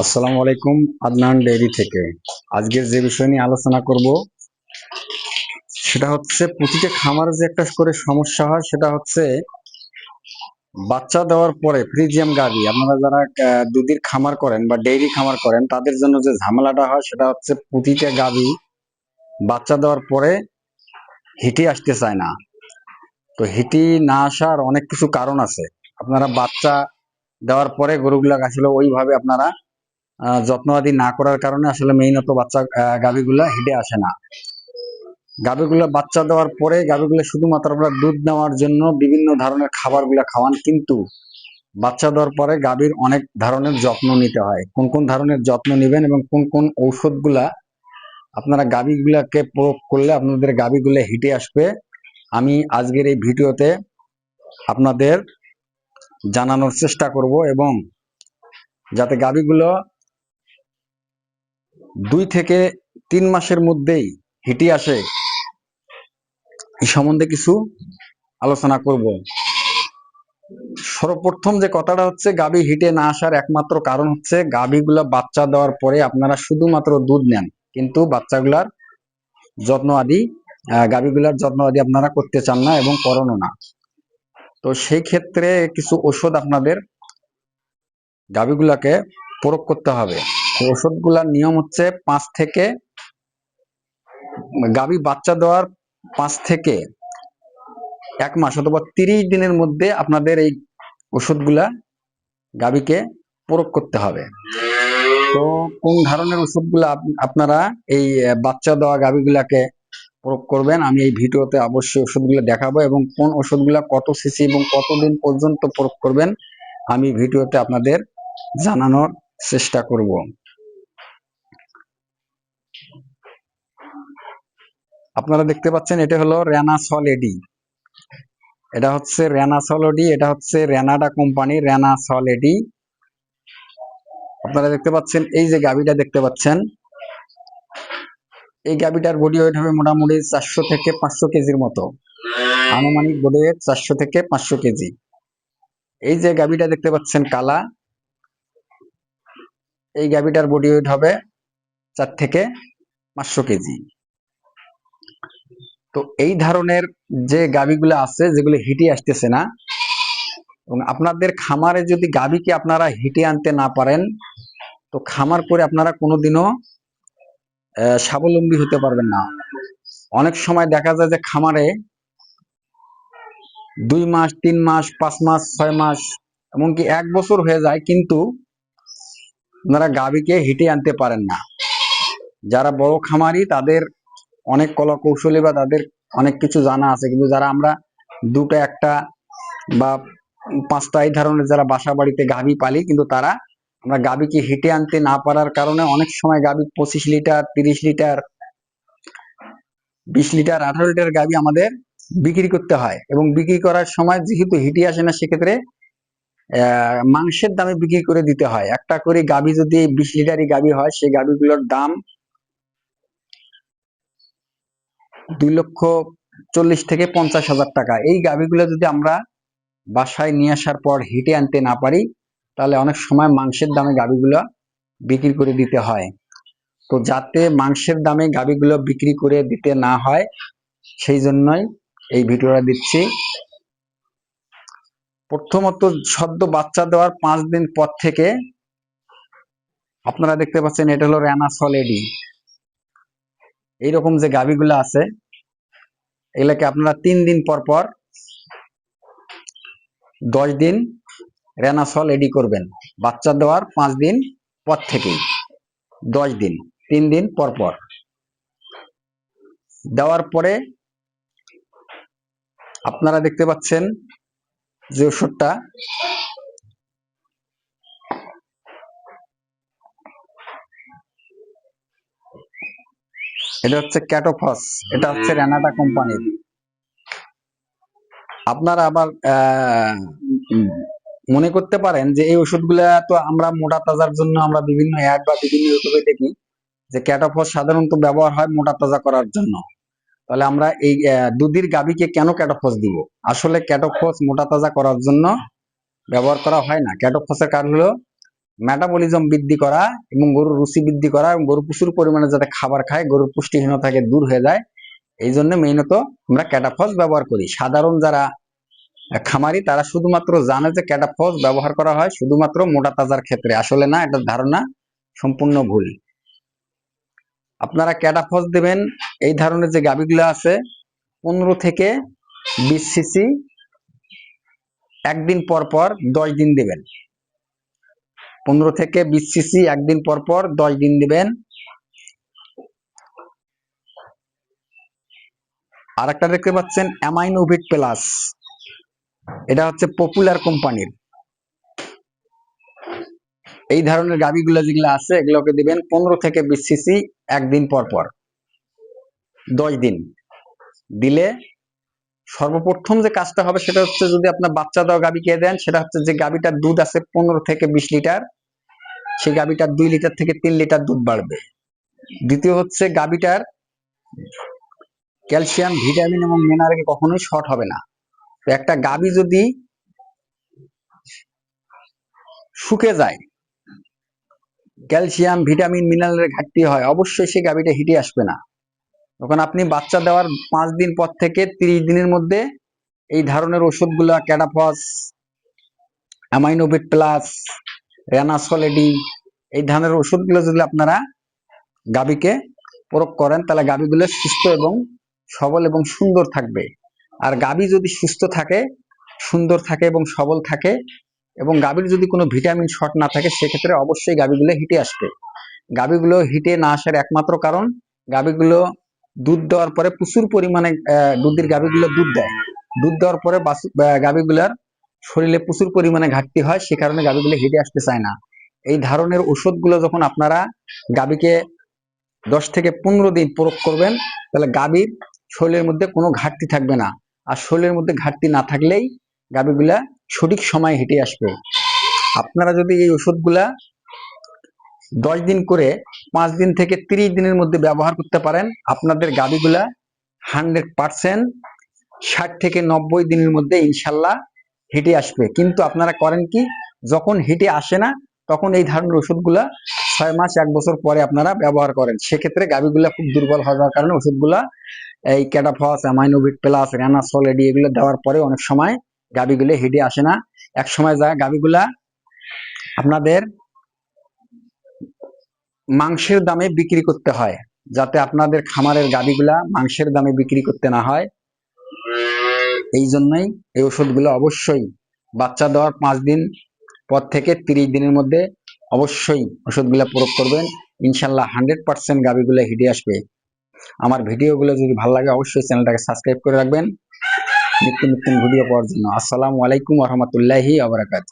আসসালামু আলাইকুম, আদনান ডেইরি থেকে। আজকের যে বিষয় নিয়ে আলোচনা করব, সেটা হচ্ছে প্রতিটা খামারে যে একটা করে সমস্যা হয়, সেটা হচ্ছে বাচ্চা দেওয়ার পরে ফ্রিজিয়াম গাভি। আপনারা যারা দুধের খামার করেন বা ডেইরি খামার করেন, তাদের জন্য যে ঝামেলাটা হয়, সেটা হচ্ছে প্রতিটা গাভি বাচ্চা দেওয়ার পরে হিটে আসতে চায় না। তো হিটি না আসার অনেক কিছু কারণ আছে। আপনারা বাচ্চা দেওয়ার পরে গরুগুলা আসলে ওইভাবে আপনারা যত্ন আদি না করার কারণে আসলে মেইনত বাচ্চা আহ, গাভীগুলা হেঁটে আসে না। গাভীগুলা বাচ্চা দেওয়ার পরে গাভীগুলা শুধুমাত্র আপনার দুধ নেওয়ার জন্য বিভিন্ন ধরনের খাবারগুলা খাওয়ান কিন্তু বাচ্চা দেওয়ার পরে গাভীর অনেক ধরনের যত্ন নিতে হয়। কোন কোন ধরনের যত্ন নেবেন এবং কোন কোন ঔষধগুলা আপনারা গাভীগুলাকে প্রয়োগ করলে আপনাদের গাভীগুলা হিটে আসবে আমি আজকের এই ভিডিওতে আপনাদের জানানোর চেষ্টা করব এবং যাতে গাভীগুলো দুই থেকে তিন মাসের মধ্যেই হিটি আসে। এই সম্বন্ধে কিছু আলোচনা করব। সর্বপ্রথম যে কথাটা হচ্ছে, গাভী হিটে না আসার একমাত্র কারণ হচ্ছে, গাভীগুলা বাচ্চা দেওয়ার পরে আপনারা শুধুমাত্র দুধ নেন। কিন্তু বাচ্চাগুলার যত্ন আদি গাভীগুলার যত্ন আদি আপনারা করতে চান না এবং করণও না। তো সেই ক্ষেত্রে কিছু ওষুধ আপনাদের গাভীগুলাকে প্রয়োগ করতে হবে। ওষুধগুলার নিয়ম হচ্ছে পাঁচ থেকে, গাভী বাচ্চা দেওয়ার পাঁচ থেকে এক মাস অথবা তিরিশ দিনের মধ্যে আপনাদের এই ওষুধগুলা গাভীকে প্রয়োগ করতে হবে। তো কোন ধরনের ওষুধগুলা আপ- আপনারা এই বাচ্চা দেওয়া গাভীগুলাকে প্রয়োগ করবেন, আমি এই ভিডিওতে অবশ্যই ওষুধগুলো দেখাবো এবং কোন ওষুধগুলা কত সিসি এবং কতদিন পর্যন্ত প্রয়োগ করবেন, আমি ভিডিওতে আপনাদের জানানোর চেষ্টা করব। আপনারা দেখতে পাচ্ছেন, এটা হলো রেনাসল এডি এটা হচ্ছে রেনাসল এডি এটা হচ্ছে রেনাডা কোম্পানি রেনাসল এডি আপনারা দেখতে পাচ্ছেন, এই যে গাবিটা দেখতে পাচ্ছেন, এই গাবিটার বডি ওয়েট হবে মোটামুটি চারশো থেকে পাঁচশো কেজির মতো। আনুমানিক বডি ওয়েট চারশো থেকে পাঁচশো কেজি। এই যে গাবিটা দেখতে পাচ্ছেন, কালা। এই গাবিটার বডি ওয়েট হবে চার থেকে পাঁচশো কেজি। তো এই ধরনের যে গাবিগুলো আছে, যেগুলো হিটে আসতেছে না, এবং আপনাদের খামারে যদি গাবিকে আপনারা হিটে আনতে না পারেন, তো খামার করে আপনারা কোনোদিনও স্বাবলম্বী হতে পারবেন না। অনেক সময় দেখা যায় যে খামারে দুই মাস, তিন মাস, পাঁচ মাস, ছয় মাস, এমনকি এক বছর হয়ে যায়, কিন্তু আপনারা গাবিকে হিটে আনতে পারেন না। যারা বড় খামারি, তাদের অনেক কলা কৌশলী বা তাদের অনেক কিছু জানা আছে। কিন্তু যারা আমরা দুটো, একটা বা পাঁচটা এই ধরনের যারা বাসা বাড়িতে গাভী পালি, কিন্তু তারা আমরা গাভীকে হিটে আনতে না পারার কারণে অনেক সময় গাভী পঁচিশ লিটার, তিরিশ লিটার, বিশ লিটার, আঠারো লিটার গাভী আমাদের বিক্রি করতে হয়। এবং বিক্রি করার সময় যেহেতু হিটে আসে না, সেক্ষেত্রে মাংসের দামে বিক্রি করে দিতে হয়। একটা করে গাভী যদি বিশ লিটারই গাভী হয়, সেই গাভীগুলোর দাম দুই লক্ষ চল্লিশ থেকে পঞ্চাশ হাজার টাকা। এই গাভীগুলো যদি আমরা বাসায় নিয়ে আসার পর হিটে আনতে না পারি, তাহলে অনেক সময় মাংসের দামে গাভীগুলো বিক্রি করে দিতে হয়। তো যাতে মাংসের দামে গাভীগুলো বিক্রি করে দিতে না হয়, সেই জন্যই এই ভিডিওটা দিচ্ছি। প্রথমত সদ্য বাচ্চা দেওয়ার পাঁচ দিন পর থেকে আপনারা দেখতে পাচ্ছেন এটা হলো র্যানাসল এডি এইরকম যে গাভীগুলো আছে, এগুলাকে আপনারা তিন দিন পর পর দশ দিন রেনাসল এডি করবেন। বাচ্চা দেওয়ার পাঁচ দিন পর থেকেই। দশ দিন, তিন দিন পর পর। দেওয়ার পরে আপনারা দেখতে পাচ্ছেন যে ওষুধটা এটা হচ্ছে ক্যাটোফস, এটা হচ্ছে রেনাটা কোম্পানির। আপনারা আবার মনে করতে পারেন যে এই ওষুধগুলা তো আমরা মোটা তাজার জন্য আমরা বিভিন্ন অ্যাড বা বিভিন্ন ইউটিউবে দেখি যে ক্যাটোফস সাধারণত ব্যবহার হয় মোটা তাজা করার জন্য। তাহলে আমরা এই দুধের গাভীকে কেন ক্যাটোফস দিব? আসলে ক্যাটোফস মোটা তাজা করার জন্য ব্যবহার করা হয় না। ক্যাটোফসের কারণ হলো মেটাবলিজম বৃদ্ধি করা এবং গরুর রুচি বৃদ্ধি করা এবং গরু প্রচুর পরিমাণে যাতে খাবার খায়, গরুর পুষ্টিহীনতাকে দূর হয়ে যায়। এই জন্য মেইনত আমরা ক্যাটাফস ব্যবহার করি। সাধারণ যারা খামারি, তারা শুধুমাত্র জানে যে ক্যাটাফস ব্যবহার করা হয়, শুধুমাত্র মোটা তাজার ক্ষেত্রে। আসলে না এটার ধারণা সম্পূর্ণ ভুল। আপনারা ক্যাটাফস দেবেন, এই ধরনের যে গাবিগুলো আছে, পনেরো থেকে বিশ সিসি একদিন পর পর দশ দিন দিবেন। পনেরো থেকে বিশ সিসি একদিন পর পর দশ দিন দিবেন। আর একটা দেখতে পাচ্ছেন অ্যামাইনোভিট প্লাস এটা হচ্ছে পপুলার কোম্পানির। এই ধরনের গাবিগুলো যেগুলো আছে, এগুলোকে দিবেন পনেরো থেকে বিশ সিসি একদিন পর পর। দশ দিন। দিলে সর্বপ্রথম যে কাজটা হবে সেটা হচ্ছে যদি আপনার বাচ্চা দেওয়া গাবিকে দেন, সেটা হচ্ছে যে গাবিটার দুধ আছে পনেরো থেকে বিশ লিটার। সেই গাবিটার দুই লিটার থেকে তিন লিটার দুধ বাড়বে। দ্বিতীয় হচ্ছে গাবিটার ক্যালসিয়াম, ভিটামিন এবং মিনারেল কখনোই শর্ট হবে না। একটা গাবি যদি শুকে যায়, ক্যালসিয়াম, ভিটামিন মিনারেলের ঘাটতি হয়, অবশ্যই সেই গাবিটা হিটে আসবে না। তখন আপনি বাচ্চা দেওয়ার পাঁচ দিন পর থেকে তিরিশ দিনের মধ্যে এই ধরনের ওষুধগুলো ক্যাডাফস অ্যামাইনোভিট প্লাস রেনাসলেডি এই ধরনের ওষুধগুলো যদি আপনারা গাবিকে প্রয়োগ করেন, তাহলে গাবিগুলো সুস্থ এবং সবল এবং সুন্দর থাকবে। আর গাবি যদি সুস্থ থাকে, সুন্দর থাকে এবং সবল থাকে এবং গাভীর যদি কোনো ভিটামিন শর্ট না থাকে, সেক্ষেত্রে অবশ্যই গাভীগুলো হিটে আসবে। গাভীগুলো হিটে না আসার একমাত্র কারণ, গাভীগুলো দুধ দেওয়ার পরে প্রচুর পরিমাণে দুধের গাভীগুলো দুধ দেয়। দুধ দেওয়ার পরে গাভীগুলার শরীরে প্রচুর পরিমাণে ঘাটতি হয়, সে কারণে গাভীগুলো হেঁটে আসতে চায় না। এই ধরনের ওষুধগুলো যখন আপনারা গাভীকে দশ থেকে পনেরো দিন প্রয়োগ করবেন, তাহলে গাভীর শরীরের মধ্যে কোনো ঘাটতি থাকবে না। আর শরীরের মধ্যে ঘাটতি না থাকলেই গাভীগুলা সঠিক সময় হেঁটে আসবে। আপনারা যদি এই ওষুধগুলা দশ দিন করে পাঁচ দিন থেকে তিরিশ দিনের মধ্যে ব্যবহার করতে পারেন, আপনাদের গাভীগুলা হান্ড্রেড পার্সেন্ট ষাট থেকে নব্বই দিনের মধ্যে ইনশাল্লাহ হেঁটে আসবে। কিন্তু আপনারা করেন কি? যখন হেঁটে আসে না, তখন এই ধরনের ওষুধগুলা ছয় মাস, এক বছর পরে আপনারা ব্যবহার করেন। সেক্ষেত্রে গাভীগুলা খুব দুর্বল হওয়ার কারণে ওষুধগুলা এই Catafos, Aminovit plus, Renasol, AD এগুলো দেওয়ার পরে অনেক সময় গাভীগুলো হেঁটে আসে না। এক সময় যায় গাভীগুলা আপনাদের মাংসের দামে বিক্রি করতে হয়, যাতে আপনাদের খামারের গাভীগুলা মাংসের দামে বিক্রি করতে না হয়। এই জন্যই এই ওষুধগুলো অবশ্যই বাচ্চা দেওয়ার পাঁচ দিন পর থেকে তিরিশ দিনের মধ্যে অবশ্যই ওষুধগুলো প্রয়োগ করবেন। ইনশাল্লাহ হান্ড্রেড পার্সেন্ট গাভীগুলো হিটে আসবে। আমার ভিডিওগুলো যদি ভালো লাগে অবশ্যই চ্যানেলটাকে সাবস্ক্রাইব করে রাখবেন। নিত্য নতুন ভিডিও পাওয়ার জন্য। আসসালামু আলাইকুম রহমতুল্লাহি আবরাকাত